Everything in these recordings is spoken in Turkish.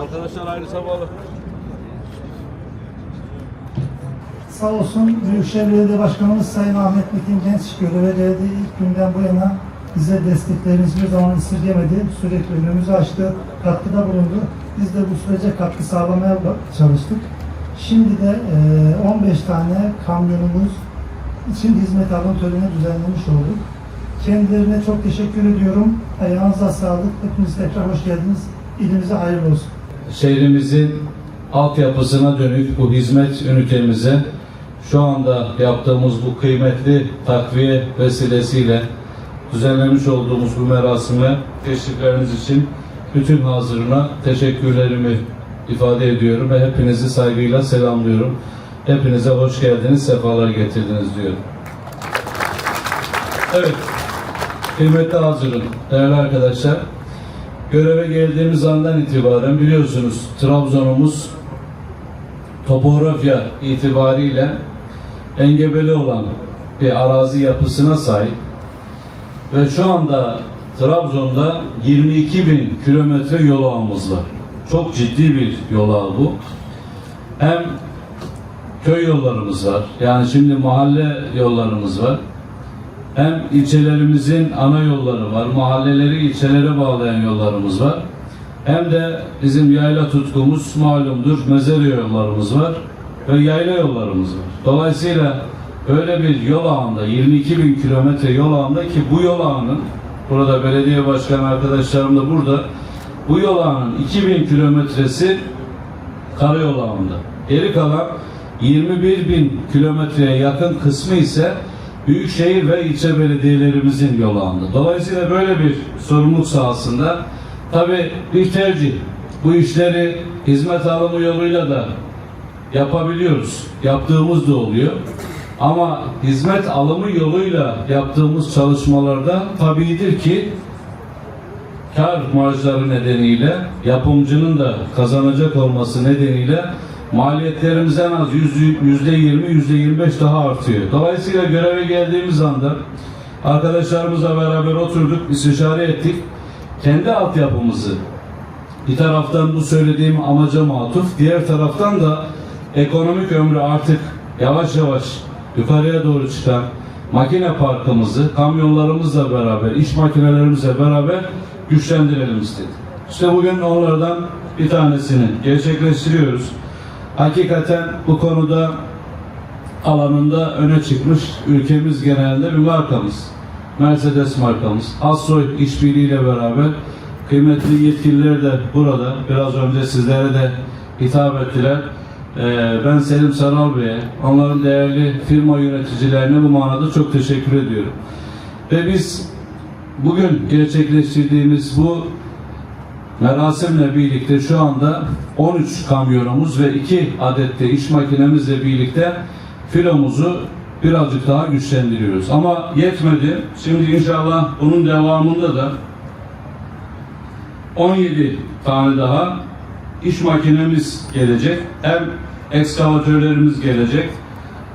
Arkadaşlar aynı sabahlı. Sağ olsun Büyükşehir Belediye Başkanımız Sayın Ahmet Metin Genç göreve geldiği ilk günden bu yana bize desteklerini hiçbir zaman esirgemedi. Sürekli önümüzü açtı, katkıda bulundu. Biz de bu sürece katkı sağlamaya çalıştık. Şimdi de eee, 15 tane kamyonumuz için hizmet alım töreni düzenlemiş olduk. Kendilerine çok teşekkür ediyorum. Ayağınıza sağlık. Hepiniz tekrar hoş geldiniz. İlimize hayırlı olsun. şehrimizin altyapısına dönük bu hizmet ünitemize şu anda yaptığımız bu kıymetli takviye vesilesiyle düzenlemiş olduğumuz bu merasime teşrifleriniz için bütün hazırına teşekkürlerimi ifade ediyorum ve hepinizi saygıyla selamlıyorum. Hepinize hoş geldiniz, sefalar getirdiniz diyorum. Evet, kıymetli hazırım, değerli arkadaşlar. Göreve geldiğimiz andan itibaren biliyorsunuz Trabzon'umuz topografya itibariyle engebeli olan bir arazi yapısına sahip ve şu anda Trabzon'da 22 bin kilometre yol ağımız var. Çok ciddi bir yol ağı bu. Hem köy yollarımız var. Yani şimdi mahalle yollarımız var. Hem ilçelerimizin ana yolları var, mahalleleri ilçelere bağlayan yollarımız var. Hem de bizim yayla tutkumuz malumdur, mezar yollarımız var ve yayla yollarımız var. Dolayısıyla böyle bir yol ağında, 22 bin kilometre yol ağında ki bu yol ağının, burada belediye başkanı arkadaşlarım da burada, bu yol ağının 2000 kilometresi karayol ağında. Geri kalan 21 bin kilometreye yakın kısmı ise büyükşehir ve ilçe belediyelerimizin yol ağında. Dolayısıyla böyle bir sorumluluk sahasında tabi bir tercih. Bu işleri hizmet alımı yoluyla da yapabiliyoruz. Yaptığımız da oluyor. Ama hizmet alımı yoluyla yaptığımız çalışmalarda tabidir ki kar marjları nedeniyle yapımcının da kazanacak olması nedeniyle maliyetlerimiz en az yüzde yirmi, yüzde yirmi beş daha artıyor. Dolayısıyla göreve geldiğimiz anda arkadaşlarımızla beraber oturduk, istişare ettik. Kendi altyapımızı bir taraftan bu söylediğim amaca matuf, diğer taraftan da ekonomik ömrü artık yavaş yavaş yukarıya doğru çıkan makine parkımızı kamyonlarımızla beraber, iş makinelerimizle beraber güçlendirelim istedik. İşte bugün onlardan bir tanesini gerçekleştiriyoruz. Hakikaten bu konuda alanında öne çıkmış ülkemiz genelinde bir markamız. Mercedes markamız. Assoy işbirliğiyle beraber kıymetli yetkililer de burada biraz önce sizlere de hitap ettiler. Ee, ben Selim Saral Bey'e, onların değerli firma yöneticilerine bu manada çok teşekkür ediyorum. Ve biz bugün gerçekleştirdiğimiz bu merasimle birlikte şu anda 13 kamyonumuz ve 2 adet de iş makinemizle birlikte filomuzu birazcık daha güçlendiriyoruz. Ama yetmedi. Şimdi inşallah bunun devamında da 17 tane daha iş makinemiz gelecek. Hem ekskavatörlerimiz gelecek.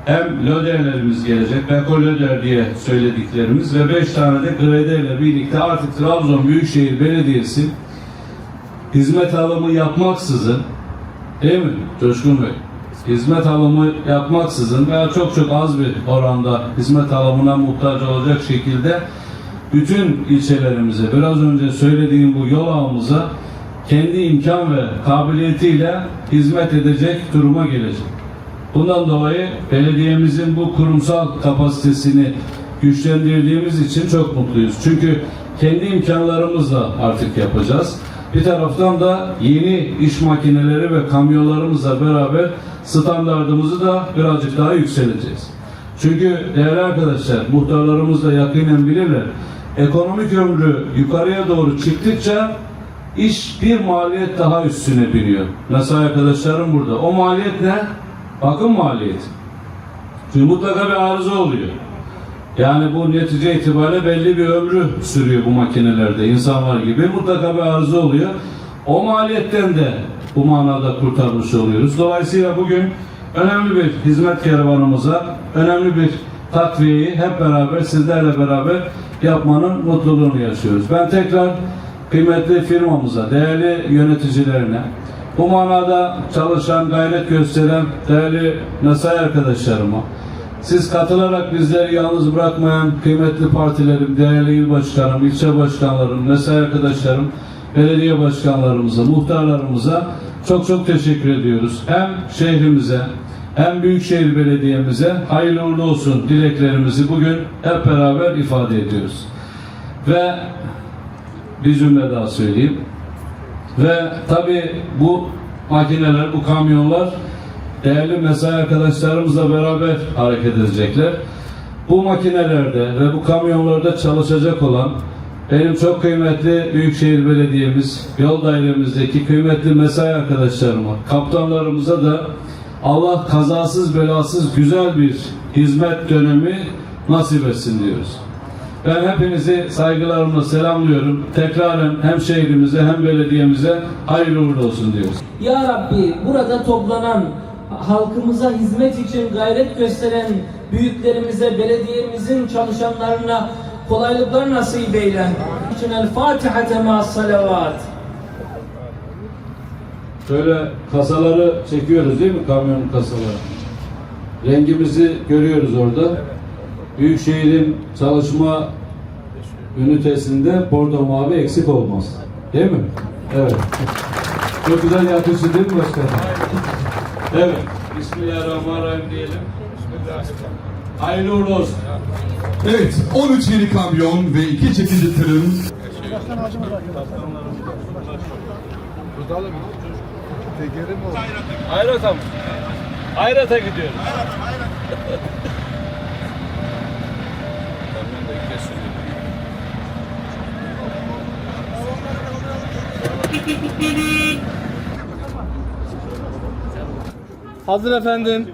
Hem löderlerimiz gelecek. Beko löder diye söylediklerimiz ve 5 tane de graderle birlikte artık Trabzon Büyükşehir Belediyesi hizmet alımı yapmaksızın değil mi Coşkun Bey? Hizmet alımı yapmaksızın veya çok çok az bir oranda hizmet alımına muhtaç olacak şekilde bütün ilçelerimize biraz önce söylediğim bu yol ağımıza kendi imkan ve kabiliyetiyle hizmet edecek duruma gelecek. Bundan dolayı belediyemizin bu kurumsal kapasitesini güçlendirdiğimiz için çok mutluyuz. Çünkü kendi imkanlarımızla artık yapacağız. Bir taraftan da yeni iş makineleri ve kamyonlarımızla beraber standartımızı da birazcık daha yükselteceğiz. Çünkü değerli arkadaşlar, muhtarlarımız da yakinen bilirler. Ekonomik ömrü yukarıya doğru çıktıkça iş bir maliyet daha üstüne biniyor. Mesela arkadaşlarım burada. O maliyet ne? Bakım maliyeti. Çünkü mutlaka bir arıza oluyor. Yani bu netice itibariyle belli bir ömrü sürüyor bu makinelerde insanlar gibi. Mutlaka bir arıza oluyor. O maliyetten de bu manada kurtarmış oluyoruz. Dolayısıyla bugün önemli bir hizmet kervanımıza, önemli bir takviyeyi hep beraber sizlerle beraber yapmanın mutluluğunu yaşıyoruz. Ben tekrar kıymetli firmamıza, değerli yöneticilerine, bu manada çalışan, gayret gösteren değerli mesai arkadaşlarıma, siz katılarak bizleri yalnız bırakmayan kıymetli partilerim, değerli il başkanım, ilçe başkanlarım, mesai arkadaşlarım, belediye başkanlarımıza, muhtarlarımıza çok çok teşekkür ediyoruz. Hem şehrimize hem Büyükşehir Belediye'mize hayırlı uğurlu olsun dileklerimizi bugün hep beraber ifade ediyoruz. Ve bir cümle daha söyleyeyim. Ve tabii bu makineler, bu kamyonlar değerli mesai arkadaşlarımızla beraber hareket edecekler. Bu makinelerde ve bu kamyonlarda çalışacak olan benim çok kıymetli Büyükşehir Belediye'miz, yol dairemizdeki kıymetli mesai arkadaşlarıma, kaptanlarımıza da Allah kazasız belasız güzel bir hizmet dönemi nasip etsin diyoruz. Ben hepinizi saygılarımla selamlıyorum. Tekraren hem şehrimize hem belediyemize hayırlı uğurlu olsun diyoruz. Ya Rabbi burada toplanan halkımıza hizmet için gayret gösteren büyüklerimize, belediyemizin çalışanlarına kolaylıklar nasip eyle. İçin el Fatiha salavat. Şöyle kasaları çekiyoruz değil mi kamyonun kasaları? Rengimizi görüyoruz orada. Büyükşehir'in çalışma ünitesinde bordo mavi eksik olmaz. Değil mi? Evet. Çok güzel yakıştı değil mi başkanım? Evet. Bismillahirrahmanirrahim diyelim. Hayırlı uğurlu olsun. Evet, 13 yeni kamyon ve 2 çekici tırın Tutalım. Tekeri mi oldu? Hayrat'a mı? Hayrat'a gidiyoruz. Hazır efendim.